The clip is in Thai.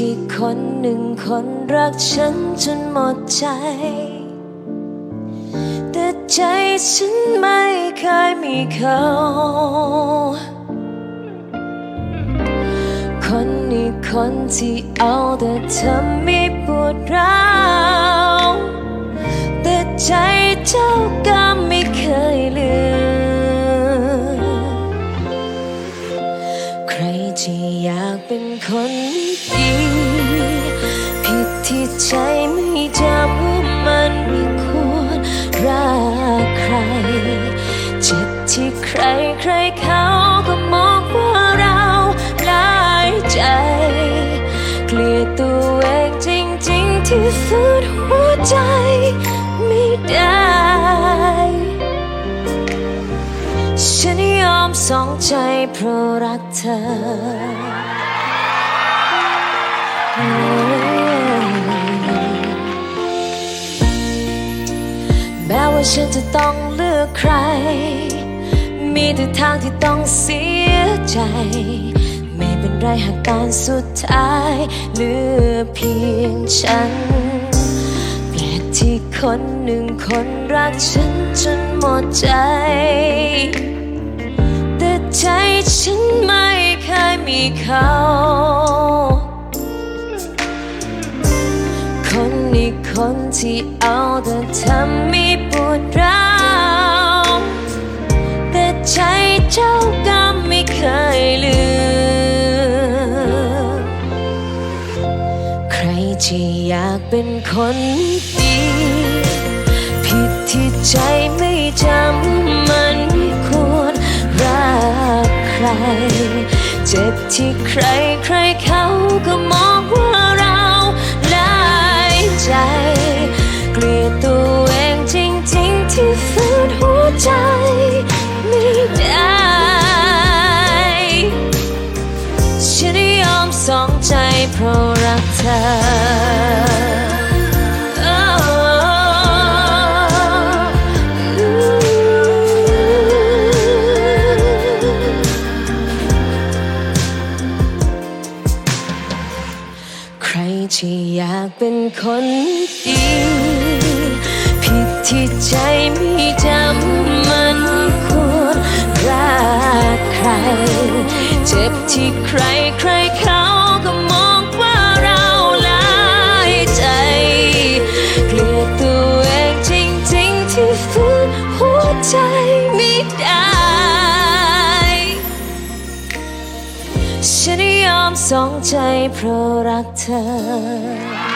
ที่คนหนึ่งคนรักฉันจนหมดใจ แต่ใจฉันไม่เคยมีเขา คนนี้คนที่เอาแต่ทำให้ปวดร้าว แต่ใจเจ้าก็ไม่เคย ไม่จำว่ามันไม่ควรรักใคร เจ็บที่ใครใครเขาก็มองว่าเราหลาใจ เกลียดตัวเองจริง ๆ ที่ฝืนหัวใจไม่ได้ฉันยอมสองใจเพราะรักเธอ ฉันจะต้องเลือกใคร มีแต่ทางที่ต้องเสียใจ ไม่เป็นไรหากตอนสุดท้ายเหลือเพียงฉัน แปลกที่คนหนึ่งคนรักฉันจนหมดใจ แต่ใจฉันไม่เคยมีเขาคนอีกคนที่เอาแต่ทำให้ป ดร้าวแต่ใจเจ้าก็ไม่เคยลืมใครที่อยากเป็นคนดี ผิดที่ใจไม่จำมันไม่ควรรักใคร เจ็บที่ใครใครเขาก็มองว่าเราหลายใจ มสองใจเพราะรักเธอใครที่อยากเป็นคนดี ผิดที่ใจไม่จำมันควรรักใคร เจ็บที่ใครใคร อมสองใจเพราะรักเธอ